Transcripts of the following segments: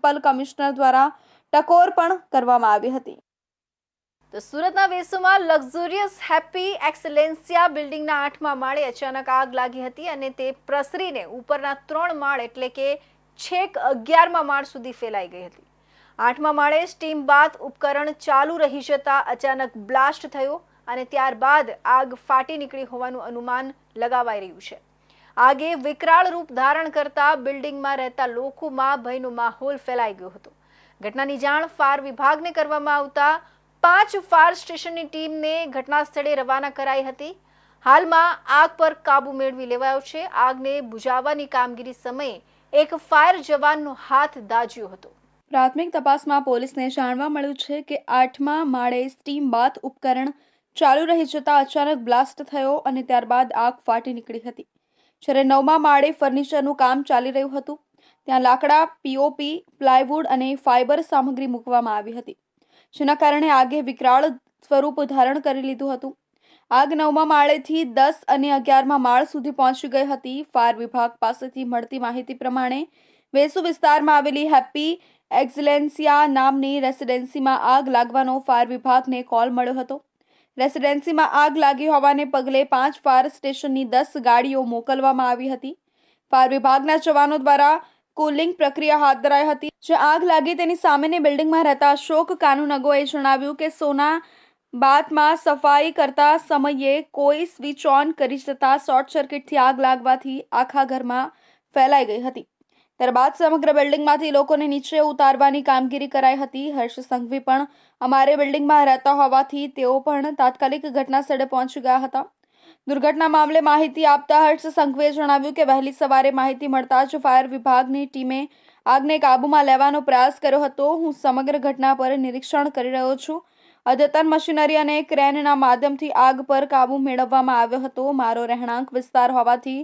Municipal commissioner દ્વારા ટકોર પણ કરવામાં આવી હતી. તો સુરતના વેસુમાં લક્ઝુરિયસ હેપી એક્સલેન્સિયા બિલ્ડિંગના આઠમા માળે અચાનક આગ લાગી હતી અને તે પ્રસરીને ઉપરના ત્રણ માળ એટલે કે છેક અગિયારમા માળ સુધી ફેલાઈ ગઈ હતી. આઠમા માળે સ્ટીમ બાથ ઉપકરણ ચાલુ રહી જતાં અચાનક બ્લાસ્ટ થયો અને ત્યારબાદ આગ ફાટી નીકળી હોવાનું અનુમાન લગાવાઈ રહ્યું છે. આગે વિકરાળ રૂપ ધારણ કરતા બિલ્ડિંગમાં રહેતા લોકોમાં ભયનો માહોલ ફેલાઈ ગયો હતો. ઘટનાની જાણ ફાયર વિભાગને કરવામાં આવતા પાંચ ફાયર સ્ટેશનની ટીમને ઘટના સ્થળે રવાના કરાઈ હતી. હાલમાં આગ પર કાબુ મેળવી લેવાયો છે. આગને બુઝાવવાની કામગીરી સમયે એક ફાયર જવાનનો હાથ દાજ્યો હતો. પ્રાથમિક તપાસમાં પોલીસને જાણવા મળ્યું છે કે આઠમા માળે સ્ટીમ બાથ ઉપકરણ ચાલુ રહી જતા અચાનક બ્લાસ્ટ થયો અને ત્યારબાદ આગ ફાટી નીકળી હતી. જ્યારે નવમા માળે ફર્નિચરનું કામ ચાલી રહ્યું હતું, ત્યાં લાકડા પીઓપી પ્લાયવુડ અને ફાઇબર સામગ્રી મૂકવામાં આવી હતી, જેના કારણે આગે વિકરાળ સ્વરૂપ ધારણ કરી લીધું હતું. આગ નવમા માળેથી દસ અને અગિયારમાં માળ સુધી પહોંચી ગઈ હતી. ફાયર વિભાગ પાસેથી મળતી માહિતી પ્રમાણે વેસુ વિસ્તારમાં આવેલી હેપી એક્સલેન્સિયા નામની રેસિડેન્સીમાં આગ લાગવાનો ફાયર વિભાગને કોલ મળ્યો હતો. રેસિડેન્સીમાં આગ લાગી હોવાને પગલે પાંચ ફાયર સ્ટેશનની દસ ગાડીઓ મોકલવામાં આવી હતી. ફાયર વિભાગના જવાનો દ્વારા કુલિંગ પ્રક્રિયા હાથ ધરાઈ હતી. જે આગ લાગી તેની સામેની બિલ્ડિંગમાં રહેતા અશોક કાનુનગોએ જણાવ્યું કે સોના બાથમાં સફાઈ કરતા સમયે કોઈ સ્વિચ ઓન કરી જતા શોર્ટ સર્કિટથી આગ લાગવાથી આખા ઘરમાં ફેલાઈ ગઈ હતી. ત્યારબાદ સમગ્ર બિલ્ડિંગમાંથી લોકોને નીચે ઉતારવાની કામગીરી કરાઈ હતી. હર્ષ સંઘવી પણ અમારે બિલ્ડિંગમાં રહેતા હોવાથી તેઓ પણ તાત્કાલિક ઘટના સ્થળે પહોંચી ગયા હતા. દુર્ઘટના મામલે માહિતી આપતા હર્ષ સંઘવીએ જણાવ્યું કે વહેલી સવારે માહિતી મળતા જ ફાયર વિભાગની ટીમે આગને કાબૂમાં લેવાનો પ્રયાસ કર્યો હતો. હું સમગ્ર ઘટના પર નિરીક્ષણ કરી રહ્યો છું. અદ્યતન મશીનરી અને ક્રેનના માધ્યમથી આગ પર કાબૂ મેળવવામાં આવ્યો હતો. મારો રહેણાંક વિસ્તાર હોવાથી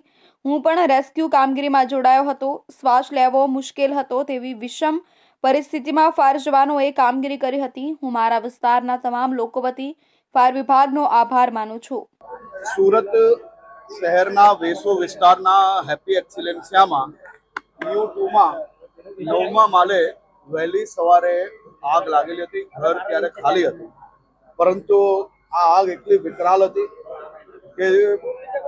હું પણ રેસ્ક્યુ કામગીરીમાં જોડાયો હતો. શ્વાસ લેવો મુશ્કેલ હતો તેવી વિષમ પરિસ્થિતિમાં ફાયર જવાનોએ કામગીરી કરી હતી. હું મારા વિસ્તારના તમામ લોકો વતી ફાયર વિભાગનો આભાર માનું છું. સુરત શહેરના વેસો વિસ્તારના હેપી એક્સિલેન્સિયામાં યુ ટુમાં નવમા માલે વહેલી સવારે આગ લાગેલી હતી, ઘર ત્યારે ખાલી હતું. પરંતુ આ આગ એટલી વિકરાલ હતી કે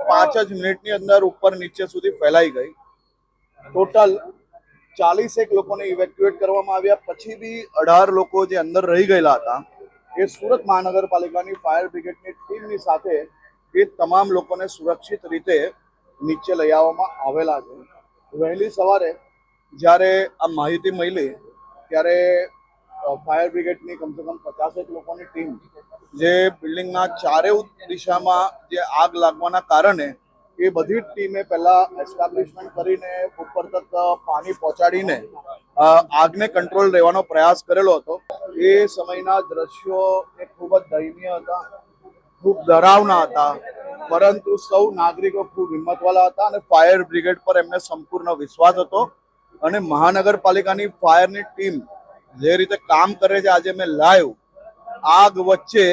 પાંચ જ મિનિટની અંદર ઉપર નીચે સુધી ફેલાઈ ગઈ. ટોટલ ચાલીસેક લોકોને ઇવેક્યુએટ કરવામાં આવ્યા. પછી બી અઢાર લોકો જે અંદર રહી ગયેલા હતા, એ સુરત મહાનગરપાલિકાની ફાયર બ્રિગેડની ટીમની સાથે એ તમામ લોકોને સુરક્ષિત રીતે નીચે લઈ આવવામાં આવેલા છે. વહેલી સવારે જ્યારે આ માહિતી મળી, ત્યારે ફાયર બ્રિગેડની કમસે કમ પચાસેક લોકોની ટીમ જે બિલ્ડિંગના ચારે દિશામાં જે આગ લાગવાના કારણે એ બધી ટીમે પહેલા એસ્ટાબ્લિશમેન્ટ કરીને ઉપર તક પાણી પહોંચાડીને આગને કંટ્રોલ રહેવાનો પ્રયાસ કરેલો હતો. એ સમયના દ્રશ્યો એ ખૂબ જ દયનીય હતા, ખૂબ ડરાવના હતા, પરંતુ સૌ નાગરિકો ખૂબ હિંમતવાળા હતા અને ફાયર બ્રિગેડ પર એમને સંપૂર્ણ વિશ્વાસ હતો. અને મહાનગરપાલિકાની ફાયરની ટીમ જે રીતે કામ કરે છે, આજે મેં લાઈવ. આગ વચ્ચે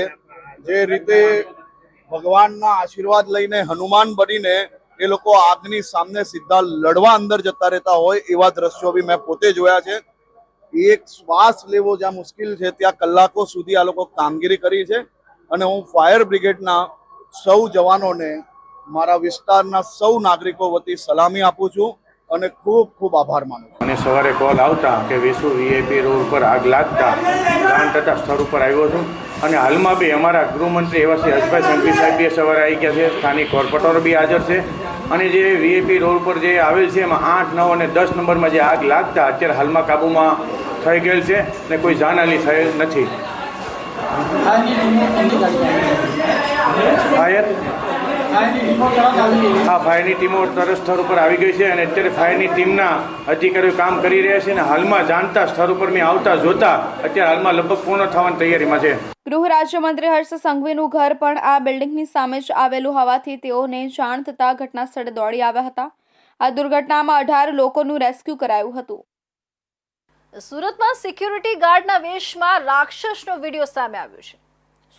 જે રીતે ભગવાનના આશીર્વાદ લઈને હનુમાન બનીને એ લોકો આગની સામે સીધા લડવા અંદર જતા રહેતા હોય, એવા દ્રશ્યો બી મેં પોતે જોયા છે. એક શ્વાસ લેવો જ્યાં મુશ્કેલ છે, ત્યાં કલાકો સુધી આ લોકો કામગીરી કરી છે. અને હું ફાયર બ્રિગેડના સૌ જવાનોને, મારા વિસ્તારના સૌ નાગરિકો વતી સલામી આપું છું. અને ખૂબ ખૂબ આભાર માનું અને સવારે કોલ આવતા કે વિસુ વીઆઈપી રોડ પર આગ લાગતા જાણ થતાં સ્થળ ઉપર આવ્યો છું. અને હાલમાં બી અમારા ગૃહમંત્રી એવા શ્રી હર્ષભાઈ સંઘવી સાહેબ બી સવારે આવી ગયા છે. સ્થાનિક કોર્પોરેટરો બી હાજર છે. અને જે વીઆઈપી રોડ પર જે આવેલ છે એમાં આઠ નવ અને દસ નંબરમાં જે આગ લાગતા અત્યારે હાલમાં કાબૂમાં થઈ ગયેલ છે અને કોઈ જાનહાની થયેલ નથી. ફાયર હા ફાયરની ટીમો તરત સ્થળ ઉપર આવી ગઈ છે અને અત્યારે ફાયરની ટીમના અધિકારીઓ કામ કરી રહ્યા છે અને હાલમાં જાણતા સ્થળ ઉપર મેં આવતા જોતા અત્યારે હાલમાં લગભગ પૂર્ણ થવાની તૈયારીમાં છે. ગૃહ રાજ્યમંત્રી હર્ષ સંઘવીનું ઘર પણ આ બિલ્ડિંગની સામે જ આવેલું હોવાથી તેઓને જાણ થતાં ઘટના સ્થળે દોડી આવ્યા હતા. આ દુર્ઘટનામાં અઢાર લોકોનું રેસ્ક્યુ કરાયું હતું. સુરતમાં સિક્યુરિટી ગાર્ડના વેશમાં રાક્ષસનો વીડિયો સામે આવ્યો છે.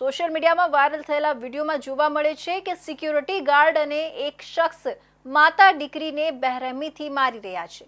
સોશિયલ મીડિયામાં વાયરલ થયેલા વિડીયોમાં જોવા મળે છે કે સિક્યુરિટી ગાર્ડ અને એક શખ્સ માતા દીકરીને બહેરહેમીથી મારી રહ્યા છે.